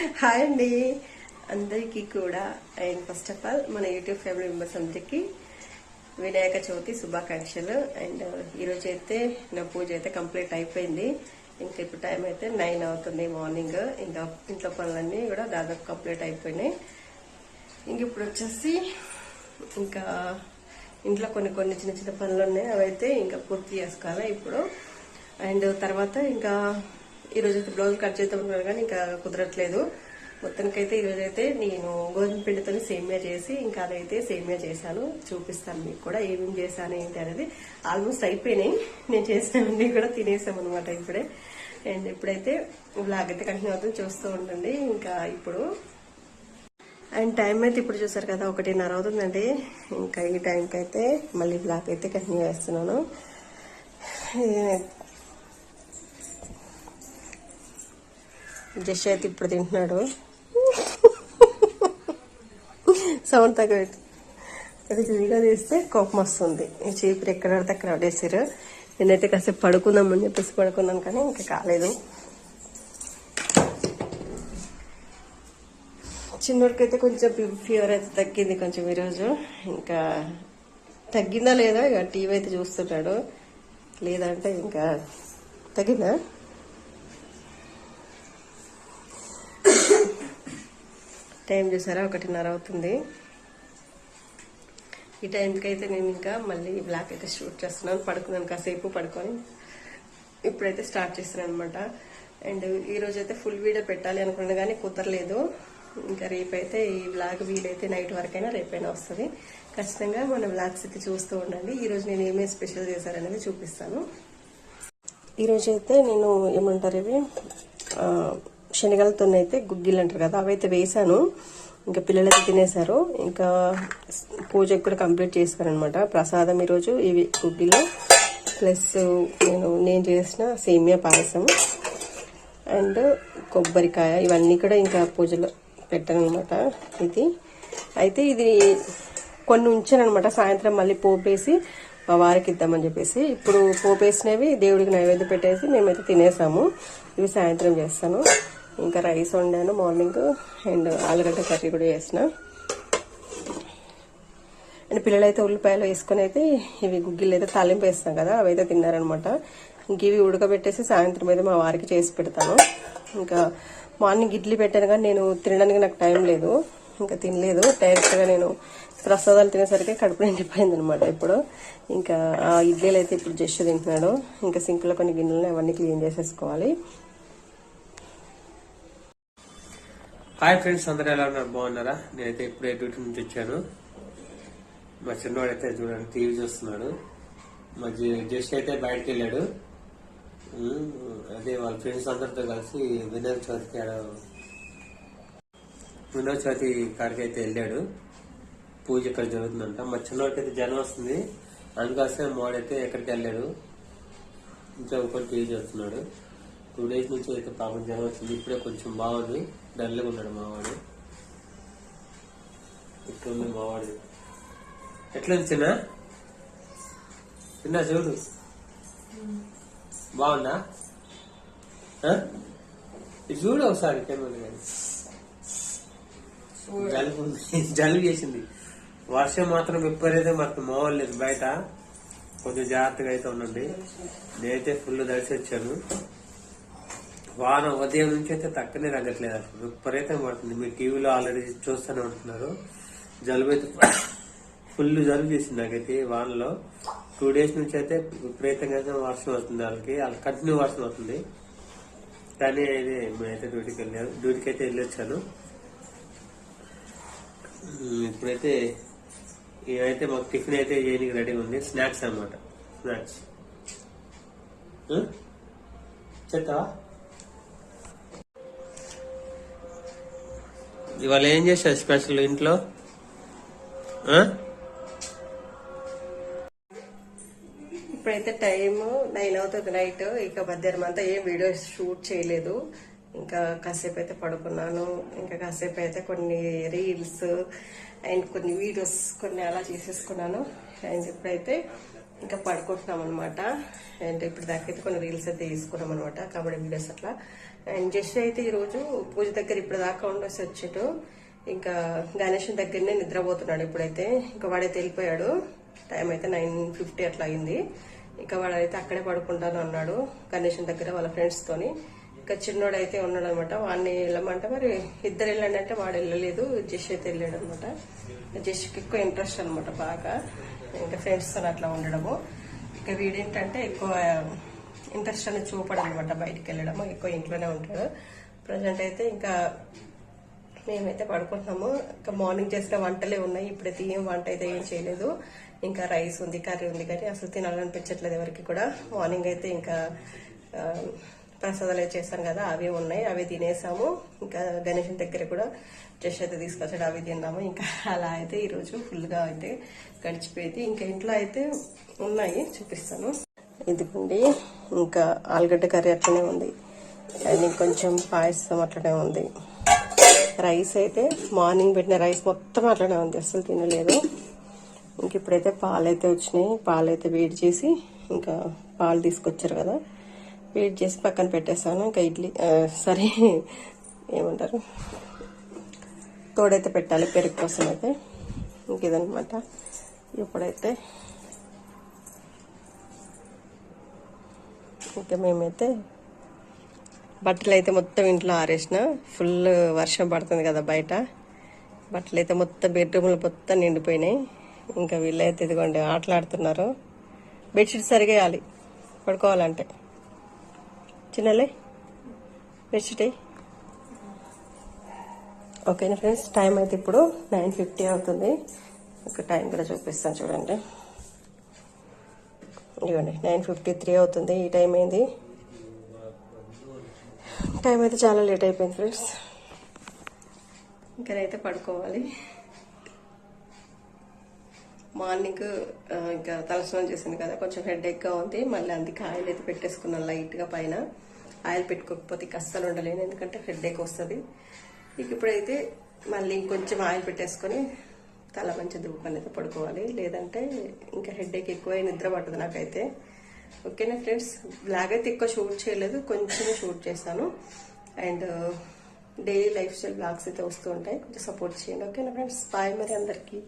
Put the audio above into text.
Hi అండి. అందరికీ కూడా అండ్ ఫస్ట్ ఆఫ్ ఆల్ మన యూట్యూబ్ ఫ్యామిలీ మెంబర్స్ అందరికీ వినాయక చవితి శుభాకాంక్షలు. అండ్ ఈరోజు అయితే నా పూజ అయితే కంప్లీట్ అయిపోయింది. ఇంకా ఇప్పుడు టైం అయితే నైన్ అవుతుంది మార్నింగ్ ఇంకా ఇంట్లో పనులన్నీ కూడా దాదాపు కంప్లీట్ అయిపోయినాయి. ఇంక ఇప్పుడు వచ్చేసి ఇంకా ఇంట్లో కొన్ని కొన్ని చిన్న చిన్న పనులు ఉన్నాయి. అవైతే ఇంకా పూర్తి చేసుకోవాలి ఇప్పుడు. అండ్ తర్వాత ఇంకా ఈరోజు అయితే బ్లౌజ్ కట్ చేద్దాం అనుకున్నాను కానీ ఇంకా కుదరట్లేదు. మొత్తానికైతే ఈరోజు అయితే నేను గోధుమ పిండితో సేమియా చేసి ఇంకా అదైతే సేమియా చేశాను. చూపిస్తాను మీకు కూడా ఏమేమి చేశాను ఏంటి అనేది. ఆల్మోస్ట్ అయిపోయినాయి. నేను చేసినవన్నీ కూడా తినేసాం అనమాట ఇప్పుడే. అండ్ ఇప్పుడైతే బ్లాగ్ అయితే కంటిన్యూ అవుతుంది. చూస్తూ ఉండండి. ఇంకా ఇప్పుడు అండ్ టైం అయితే ఇప్పుడు చూసారు కదా ఒకటిన్నర అవుతుందండి. ఇంకా ఈ టైంకి అయితే మళ్ళీ బ్లాక్ అయితే కంటిన్యూ చేస్తున్నాను. జస్ట్ అయితే ఇప్పుడు తింటున్నాడు. సౌండ్ తగ్గ అది వీడియో తీస్తే కోపం వస్తుంది. చీపురు ఎక్కడ పడితే అక్కడ పడేసారు నేనైతే కాసేపు పడుకుందామని చెప్పేసి పడుకున్నాను కానీ ఇంకా కాలేదు. చిన్నోడికి అయితే కొంచెం ఫీవర్ అయితే తగ్గింది కొంచెం ఈరోజు. ఇంకా తగ్గిందా లేదా ఇక టీవీ అయితే చూస్తున్నాడు. లేదంటే ఇంకా తగ్గిందా? టైం చూసారా? ఒకటిన్నర అవుతుంది. ఈ టైంకి అయితే నేను ఇంకా మళ్ళీ బ్లాక్ అయితే షూట్ చేస్తున్నాను. పడుకున్నాను కాసేపు పడుకొని ఇప్పుడైతే స్టార్ట్ చేస్తున్నాను అనమాట అండ్ ఈరోజు అయితే ఫుల్ వీడియో పెట్టాలి అనుకున్నాను కానీ కుదరలేదు. ఇంకా రేపైతే ఈ బ్లాగ్ వీలైతే నైట్ వరకైనా రేపైనా వస్తుంది. ఖచ్చితంగా మన బ్లాగ్స్ అయితే చూస్తూ ఉండండి. ఈ రోజు నేను ఏమేమి స్పెషల్ చేశారనేది చూపిస్తాను. ఈరోజైతే అయితే నేను ఏమంటారు ఇవి? శనగలతోనైతే గుగ్గిలు అంటారు కదా అవైతే వేసాను ఇంకా పిల్లలైతే తినేశారు. ఇంకా పూజకు కూడా కంప్లీట్ చేశాను అనమాట ప్రసాదం ఈరోజు ఇవి గుగ్గిళ్ళు ప్లస్ నేను నేను చేసిన సేమియా పాయసం. అండ్ కొబ్బరికాయ. ఇవన్నీ కూడా ఇంకా పూజలో పెట్టాను అనమాట ఇది. అయితే ఇది కొన్ని ఉంచాను అనమాట సాయంత్రం మళ్ళీ పోపేసి మా వారికి ఇద్దామని చెప్పేసి. ఇప్పుడు పోపేసినవి దేవుడికి నైవేద్యం పెట్టేసి మేమైతే తినేసాము. ఇవి సాయంత్రం చేస్తాను. ఇంకా రైస్ వండాను మార్నింగ్ అండ్ ఆలుగడ్డ కర్రీ కూడా చేసిన. అండ్ పిల్లలైతే ఉల్లిపాయలు వేసుకొని అయితే ఇవి గుగ్గిళ్ళు అయితే తాలింపు వేస్తాం కదా అవి అయితే తిన్నారనమాట. ఇంక ఇవి ఉడకబెట్టేసి సాయంత్రం అయితే మా వారికి చేసి పెడతాను. ఇంకా మార్నింగ్ ఇడ్లీ పెట్టాను కానీ నేను తినడానికి నాకు టైం లేదు. ఇంకా తినలేదు. డైరెక్ట్గా నేను ప్రసాదాలు తినేసరికి కడుపు నిండిపోయింది అనమాట ఇప్పుడు. ఇంకా ఆ ఇడ్లీలు అయితే ఇప్పుడు జస్ట్ తింటున్నాడు ఇంకా సింక్లో కొన్ని గిన్నెలు అవన్నీ క్లీన్ చేసేసుకోవాలి. హాయ్ ఫ్రెండ్స్ అందరూ ఎలా ఉన్నారు? బాగున్నారా? నేనైతే ఇప్పుడే డ్యూటీ నుంచి వచ్చాను. మా చిన్నవాడు అయితే చూడండి టీవీ చూస్తున్నాడు. మా జస్ట్ అయితే బయటకు వెళ్ళాడు. అదే వాళ్ళ ఫ్రెండ్స్ అందరితో కలిసి వినాయక చవితికి ఆడ వినాయక చవితి కాడికి అయితే వెళ్ళాడు. పూజ ఇక్కడ జరుగుతుందంట. మా చిన్నవాడికి అయితే జనం వస్తుంది. అందుకోసం మోడైతే ఎక్కడికి వెళ్ళాడు. ఇంకా ఒకటి టీవీ చూస్తున్నాడు. టూ డేస్ నుంచి అయితే పాపం జ్వరం వచ్చింది ఇప్పుడే కొంచెం బాగుంది డల్గా ఉన్నాడు మావాడు. ఇట్లుంది మావాడు. ఎట్లా చిన్న? చిన్న చూడు. బాగుందా? ఇది చూడు ఒకసారి కెమెరా కానీ జలుబు. జలుబు చేసింది. వర్షం మాత్రం విపరీతం మాత్రం మావలేదు బయట కొంచెం జాగ్రత్తగా అయితే ఉండండి. నేనైతే ఫుల్ దడిసి వచ్చాను. వాన ఉదయం నుంచి అయితే తక్కనే తగ్గట్లేదు అసలు. విపరీతం పడుతుంది. మీరు టీవీలో ఆల్రెడీ చూస్తూనే ఉంటున్నారు. జలుబు అయితే ఫుల్ జలుబు చేసింది నాకైతే వానలో టూ డేస్ నుంచి అయితే విపరీతంగా అయితే వర్షం వస్తుంది వాళ్ళకి. వాళ్ళకి కంటిన్యూ వర్షం వస్తుంది. కానీ ఇది మేమైతే డ్యూటీకి వెళ్ళాను డ్యూటీకి అయితే వెళ్ళొచ్చాను. ఇప్పుడైతే ఇవైతే మాకు టిఫిన్ అయితే చేయడానికి రెడీగా ఉంది. స్నాక్స్ అన్నమాట. స్నాక్స్. చెప్తావా ఇవాళ ఏం చేశారు స్పెషల్ ఇంట్లో? ఇప్పుడైతే టైం నైన్ అవుతుంది నైట్ ఇక మధ్యాహ్నం అంతా ఏం వీడియో షూట్ చేయలేదు. ఇంకా కాసేపు అయితే పడుకున్నాను. ఇంకా కాసేపు అయితే కొన్ని రీల్స్ అండ్ కొన్ని వీడియోస్ కొన్ని అలా చేసేసుకున్నాను. అండ్ ఇప్పుడైతే ఇంకా పడుకుంటున్నాం అనమాట అండ్ ఇప్పుడు దాకైతే కొన్ని రీల్స్ అయితే తీసుకున్నాం అనమాట కబడ్డీ వీడియోస్ అట్లా. అండ్ జస్ట్ అయితే ఈరోజు పూజ దగ్గర ఇప్పుడు దాకా ఉండేసి వచ్చాడు. ఇంకా గణేషన్ దగ్గరనే నిద్రపోతున్నాడు ఇప్పుడైతే. ఇంకా వాడైతే వెళ్ళిపోయాడు. టైం అయితే నైన్ ఫిఫ్టీ అట్లా అయింది. ఇంకా వాడైతే అక్కడే పడుకుంటాను అన్నాడు గణేషన్ దగ్గర వాళ్ళ ఫ్రెండ్స్తోని ఇంకా చిన్నోడు అయితే ఉన్నాడు అనమాట వాడిని వెళ్ళమంటే మరి ఇద్దరు వెళ్ళండి అంటే వాడు వెళ్ళలేదు జస్ట్ అయితే వెళ్ళాడు అనమాట జస్ట్కి ఎక్కువ ఇంట్రెస్ట్ అనమాట బాగా. ఇంకా ఫ్రెండ్స్ అట్లా ఉండడము. ఇంకా వీడేంటంటే ఎక్కువ ఇంట్రెస్ట్ అనేది చూపడం అనమాట బయటికి వెళ్ళడము. ఎక్కువ ఇంట్లోనే ఉంటాడు. ప్రజెంట్ అయితే ఇంకా మేమైతే పడుకుంటున్నాము. ఇంకా మార్నింగ్ చేసిన వంటలే ఉన్నాయి. ఇప్పుడైతే ఏం వంట అయితే ఏం చేయలేదు. ఇంకా రైస్ ఉంది కర్రీ ఉంది. కానీ అసలు తినాలనిపించట్లేదు ఎవరికి కూడా. మార్నింగ్ అయితే ఇంకా um, ప్రసాదాలు అయితే చేశాను కదా అవి ఉన్నాయి అవి తినేసాము. ఇంకా గణేషన్ దగ్గర కూడా జస్ట్ అయితే తీసుకొచ్చాడు అవి తిన్నాము. ఇంకా అలా అయితే ఈరోజు ఫుల్గా అయితే గడిచిపోయింది. ఇంకా ఇంట్లో అయితే ఉన్నాయి చూపిస్తాను. ఇదిగోండి ఇంకా ఆలుగడ్డ కర్రీ అట్లనే ఉంది. అది కొంచెం పాయసం అట్లనే ఉంది. రైస్ అయితే మార్నింగ్ పెట్టిన రైస్ మొత్తం అట్లనే ఉంది అసలు తినలేదు. ఇంక ఇప్పుడైతే పాలు అయితే వచ్చినాయి పాలు అయితే వేడి చేసి ఇంకా పాలు తీసుకొచ్చారు కదా. వేడి చేసి పక్కన పెట్టేస్తాను. ఇంకా ఇడ్లీ సరే ఏమంటారు? తోడైతే పెట్టాలి పెరుగు కోసం అయితే. ఇంక ఇదనమాట ఇప్పుడైతే ఇంకా మేమైతే బట్టలు అయితే మొత్తం ఇంట్లో ఆరేసిన. ఫుల్ వర్షం పడుతుంది కదా బయట. బట్టలు అయితే మొత్తం బెడ్రూమ్లు మొత్తం నిండిపోయినాయి. ఇంకా వీళ్ళైతే ఇదిగోండి ఆటలాడుతున్నారు. బెడ్షీట్ సరిగా వేయాలి పడుకోవాలంటే. చిన్నలే బెడ్షీట్ ఓకేనా ఫ్రెండ్స్ టైం అయితే ఇప్పుడు నైన్ ఫిఫ్టీ అవుతుంది. ఒక టైం కూడా చూపిస్తాను చూడండి. ఇవ్వండి నైన్ ఫిఫ్టీ త్రీ అవుతుంది. ఈ టైం అయింది టైం అయితే చాలా లేట్ అయిపోయింది ఫ్రెండ్స్ ఇంకనైతే పడుకోవాలి. మార్నింగ్ ఇంకా తలస్నానం చేసింది కదా కొంచెం హెడ్ ఎక్గా ఉంది. మళ్ళీ అందుకే ఆయిల్ అయితే పెట్టేసుకున్నాను లైట్గా పైన. ఆయిల్ పెట్టుకోకపోతే ఇక అస్సలు ఉండలేను ఎందుకంటే హెడ్ ఎక్ వస్తుంది. ఇక ఇప్పుడైతే మళ్ళీ ఇంకొంచెం ఆయిల్ పెట్టేసుకొని తల మంచి దువ్వుకొని అయితే పడుకోవాలి. లేదంటే ఇంకా హెడ్ ఎక్ ఎక్కువ నిద్ర పట్టదు నాకైతే. ఓకేనా ఫ్రెండ్స్? బ్లాగ్ అయితే ఎక్కువ షూట్ చేయలేదు కొంచెం షూట్ చేశాను. And daily life style blogs అయితే వస్తూ ఉంటాయి. కొంచెం సపోర్ట్ చేయండి. ఓకేనా ఫ్రెండ్స్? బాయ్ మరి అందరికీ.